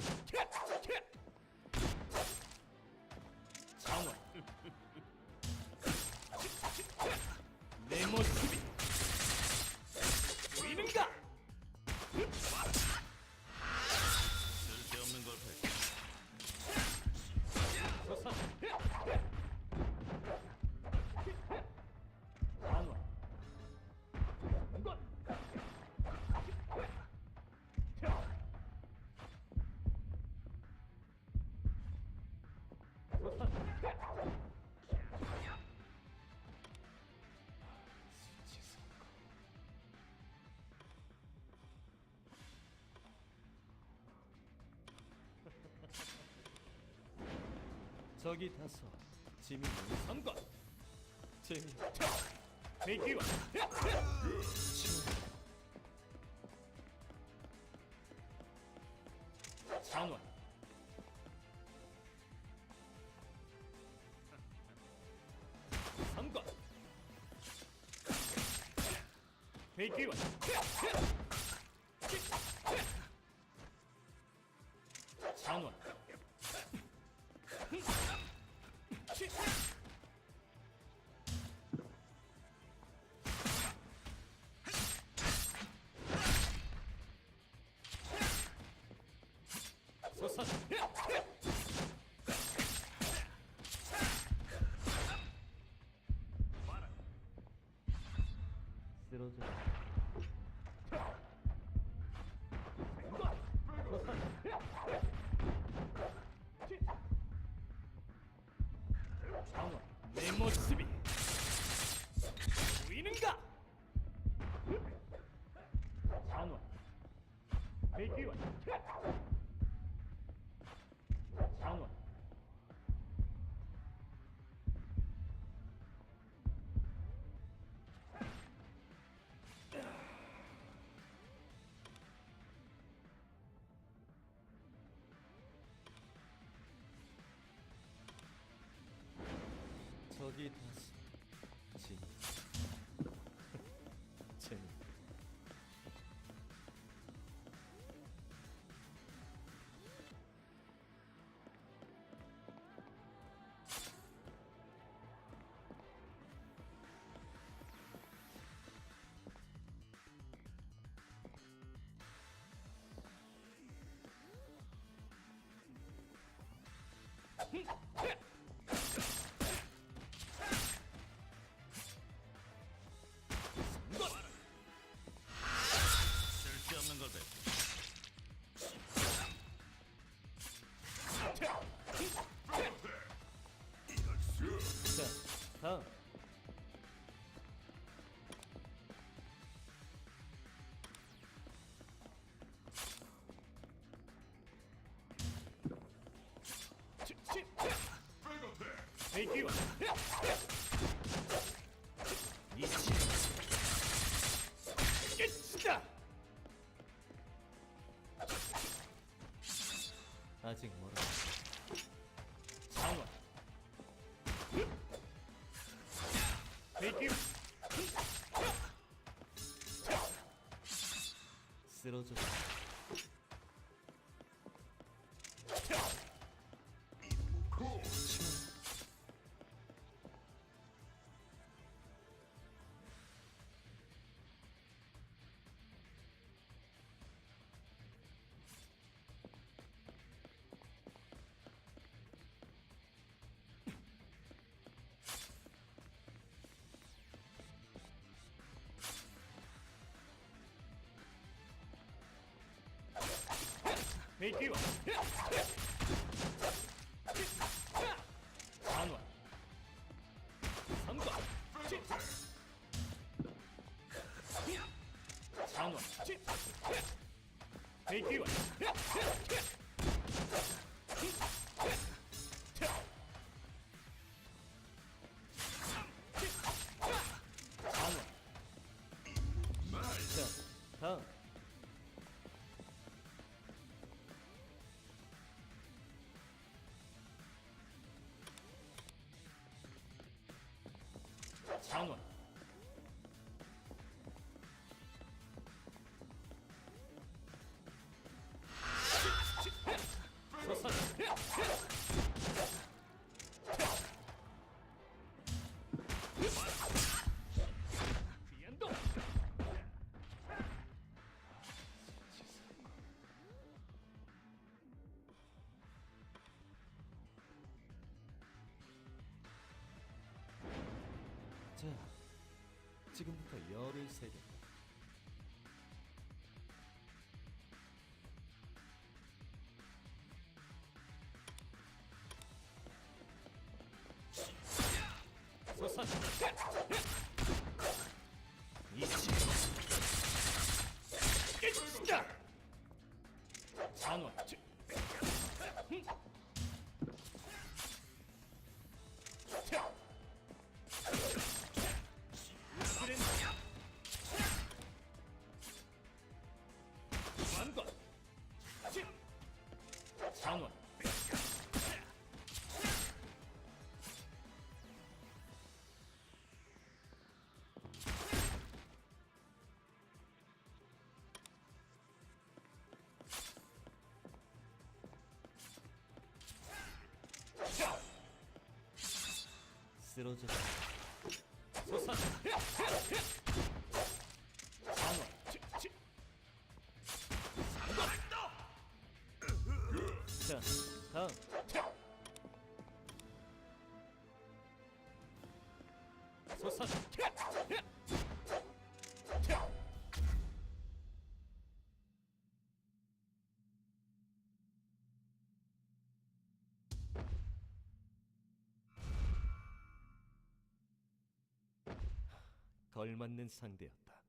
Tip! Tip! 적이 다소 지민 삼관 재미 미기와. 찬원. 삼관 미기와 쓰러져 내 모습이 보이는가? 장원 대기원 저기 다시. 진 아직 멀어. 장원 쓰러져 대기와 단원 삼관 장원 대기와 장원 자, 지금부터 열을 세게. 소선 쓰러져. 방어. 자, 다음. 솟아. 걸맞는 상대였다.